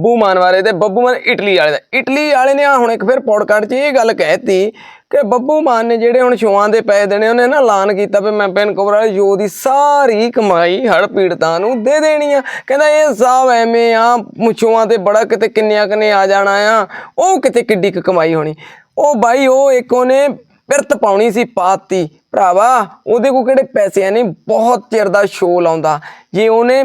ਬੱਬੂ ਮਾਨ ਬਾਰੇ ਤੇ ਬੱਬੂ ਮਾਨ ਇਟਲੀ ਵਾਲੇ ਦਾ ਇਟਲੀ ਵਾਲੇ ਨੇ ਆ ਹੁਣ ਇੱਕ ਫਿਰ ਪੌਡਕਾਸਟ 'ਚ ਇਹ ਗੱਲ ਕਹਿਤੀ ਕਿ ਬੱਬੂ ਮਾਨ ਨੇ ਜਿਹੜੇ ਹੁਣ ਸ਼ੋਆਂ ਦੇ ਪੈਸੇ ਦੇਣੇ ਉਹਨੇ ਨਾ ਐਲਾਨ ਕੀਤਾ ਵੀ ਮੈਂ ਪੈਨਕੋਵਰ ਵਾਲੇ ਜੋ ਦੀ ਸਾਰੀ ਕਮਾਈ ਹੜ ਪੀੜਤਾਂ ਨੂੰ ਦੇ ਦੇਣੀ ਆ। ਕਹਿੰਦਾ ਇਹ ਸਭ ਐਵੇਂ ਆ ਮੁਛੋਆਂ ਤੇ ਬੜਾ ਕਿਤੇ ਕਿੰਨਿਆਂ ਕਨੇ ਆ ਜਾਣਾ ਆ, ਉਹ ਕਿਤੇ ਕਿੱਡੀ ਕੁ ਕਮਾਈ ਹੋਣੀ। ਉਹ ਬਾਈ, ਉਹ ਇੱਕ ਉਹਨੇ ਪਿਰਤ ਪਾਉਣੀ ਸੀ, ਪਾਤੀ। ਭਰਾਵਾ, ਉਹਦੇ ਕੋਲ ਕਿਹੜੇ ਪੈਸੇ ਆ ਨਹੀਂ ਬਹੁਤ ਚਿਰ ਦਾ ਸ਼ੋਅ ਲਾਉਂਦਾ। ਜੇ ਉਹਨੇ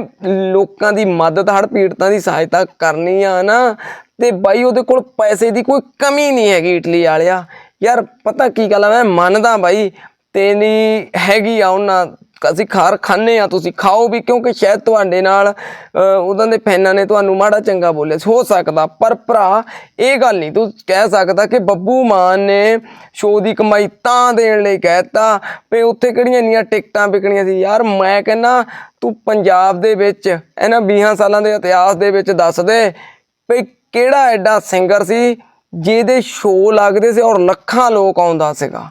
ਲੋਕਾਂ ਦੀ ਮਦਦ ਹੜ ਪੀੜਤਾਂ ਦੀ ਸਹਾਇਤਾ ਕਰਨੀ ਆ ਨਾ, ਤੇ ਬਾਈ ਉਹਦੇ ਕੋਲ ਪੈਸੇ ਦੀ ਕੋਈ ਕਮੀ ਨਹੀਂ ਹੈਗੀ ਇਟਲੀ ਵਾਲਿਆ। ਯਾਰ, ਪਤਾ ਕੀ ਗੱਲ ਆ? ਮੈਂ ਮੰਨਦਾ ਬਾਈ, ਤੇਰੀ ਹੈਗੀ ਆ ਉਹਨਾਂ ਅਸੀਂ ਖਾਰ ਖਾਂਦੇ ਆ ਤੁਸੀਂ ਖਾਓ ਵੀ ਕਿਉਂਕਿ ਸ਼ਾਇਦ ਤੁਹਾਡੇ ਨਾਲ ਅ, ਉਹਨਾਂ ਦੇ ਫੈਨਾਂ ਨੇ ਤੁਹਾਨੂੰ ਮਾੜਾ ਚੰਗਾ ਬੋਲਿਆ ਹੋ ਸਕਦਾ ਪਰ ਭਰਾ ਇਹ ਗੱਲ ਨਹੀਂ। ਤੂੰ ਕਹਿ ਸਕਦਾ ਕਿ ਬੱਬੂ ਮਾਨ ਨੇ ਸ਼ੋਅ ਦੀ ਕਮਾਈ ਤਾਂ ਦੇਣ ਲਈ ਕਹਿਤਾ ਵੀ ਉੱਥੇ ਕਿਹੜੀਆਂ ਇੰਨੀਆਂ ਟਿਕਟਾਂ ਵਿਕਣੀਆਂ ਸੀ। ਯਾਰ ਮੈਂ ਕਹਿੰਨਾ ਤੂੰ ਪੰਜਾਬ ਦੇ ਵਿੱਚ ਇਹਨਾਂ 20 ਸਾਲਾਂ ਦੇ ਇਤਿਹਾਸ ਦੇ ਵਿੱਚ ਦੱਸ ਦੇ ਵੀ ਕਿਹੜਾ ਐਡਾ ਸਿੰਗਰ ਸੀ ਜਿਹਦੇ ਸ਼ੋਅ ਲੱਗਦੇ ਸੀ ਔਰ ਲੱਖਾਂ ਲੋਕ ਆਉਂਦਾ ਸੀਗਾ।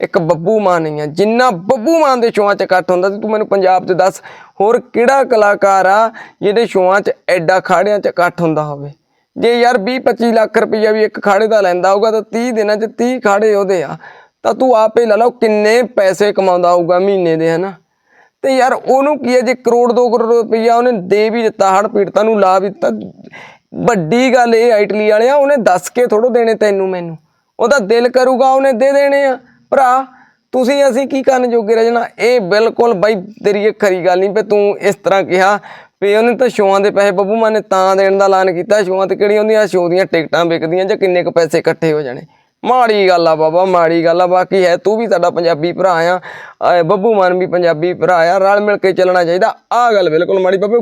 ਇੱਕ ਬੱਬੂ ਮਾਨ ਹੀ ਆ, ਜਿੰਨਾ ਬੱਬੂ ਮਾਨ ਦੇ ਸ਼ੋਆਂ 'ਚ ਇਕੱਠ ਹੁੰਦਾ ਸੀ, ਤੂੰ ਮੈਨੂੰ ਪੰਜਾਬ 'ਚ ਦੱਸ ਹੋਰ ਕਿਹੜਾ ਕਲਾਕਾਰ ਆ ਜਿਹਦੇ ਸ਼ੋਆਂ 'ਚ ਐਡਾ ਖਾੜਿਆਂ 'ਚ ਇਕੱਠ ਹੁੰਦਾ ਹੋਵੇ? ਜੇ ਯਾਰ 20 25 ਲੱਖ ਰੁਪਈਆ ਵੀ ਇੱਕ ਖਾੜੇ ਦਾ ਲੈਂਦਾ ਹੋਊਗਾ, ਤਾਂ 30 ਦਿਨਾਂ 'ਚ 30 ਖਾੜੇ ਉਹਦੇ ਆ। ਤਾਂ ਤੂੰ ਆਪੇ ਲਾ ਲਓ ਕਿੰਨੇ ਪੈਸੇ ਕਮਾਉਂਦਾ ਹੋਊਗਾ ਮਹੀਨੇ ਦੇ, ਹਨਾ? ਤੇ ਯਾਰ ਉਹਨੂੰ ਕੀ ਹੈ, ਜੇ ਕਰੋੜ 2 ਕਰੋੜ ਰੁਪਈਆ ਉਹਨੇ ਦੇ ਵੀ ਦਿੱਤਾ ਹੜ ਪੀੜਤਾਂ ਨੂੰ ਲਾ ਵੀ ਦਿੱਤਾ। ਵੱਡੀ ਗੱਲ ਇਹ ਆਈਟਲੀ ਇਟਲੀ ਵਾਲਿਆ, ਉਹਨੇ ਦੱਸ ਕੇ ਥੋੜੋ ਦੇਣੇ ਤੈਨੂੰ ਮੈਨੂੰ। ਉਹਦਾ ਦਿਲ ਕਰੂਗਾ, ਉਹਨੇ ਦੇ ਦੇਣੇ ਆ। ਭਰਾ, ਤੁਸੀਂ ਅਸੀਂ ਕੀ ਕਰਨ ਜੋਗੇ ਰਹਿ ਜਾਣਾ ਇਹ ਬਿਲਕੁਲ ਬਾਈ, ਤੇਰੀ ਇਹ ਖਰੀ ਗੱਲ ਨਹੀਂ, ਵੀ ਤੂੰ ਇਸ ਤਰ੍ਹਾਂ ਕਿਹਾ, ਵੀ ਉਹਨੇ ਤਾਂ ਸ਼ੋਆਂ ਦੇ ਪੈਸੇ ਬੱਬੂ ਮਾਨ ਨੇ ਤਾਂ ਦੇਣ ਦਾ ਐਲਾਨ ਕੀਤਾ। ਸ਼ੋਆਂ ਤੇ ਕਿਹੜੀਆਂ ਹੁੰਦੀਆਂ ਸ਼ੋਅ ਦੀਆਂ ਟਿਕਟਾਂ ਵਿਕਦੀਆਂ ਜਾਂ ਕਿੰਨੇ ਕੁ ਪੈਸੇ ਇਕੱਠੇ ਹੋ ਜਾਣੇ? ਮਾੜੀ ਗੱਲ ਆ ਬਾਬਾ, ਮਾੜੀ ਗੱਲ ਆ। ਬਾਕੀ ਹੈ, ਤੂੰ ਵੀ ਸਾਡਾ ਪੰਜਾਬੀ ਭਰਾ ਆ। ਬੱਬੂ ਮਾਨ ਵੀ ਪੰਜਾਬੀ ਭਰਾ ਆ। ਰਲ ਮਿਲ ਕੇ ਚੱਲਣਾ ਚਾਹੀਦਾ। ਆਹ ਗੱਲ ਬਿਲਕੁਲ ਮਾੜੀ। ਬਾਬੇ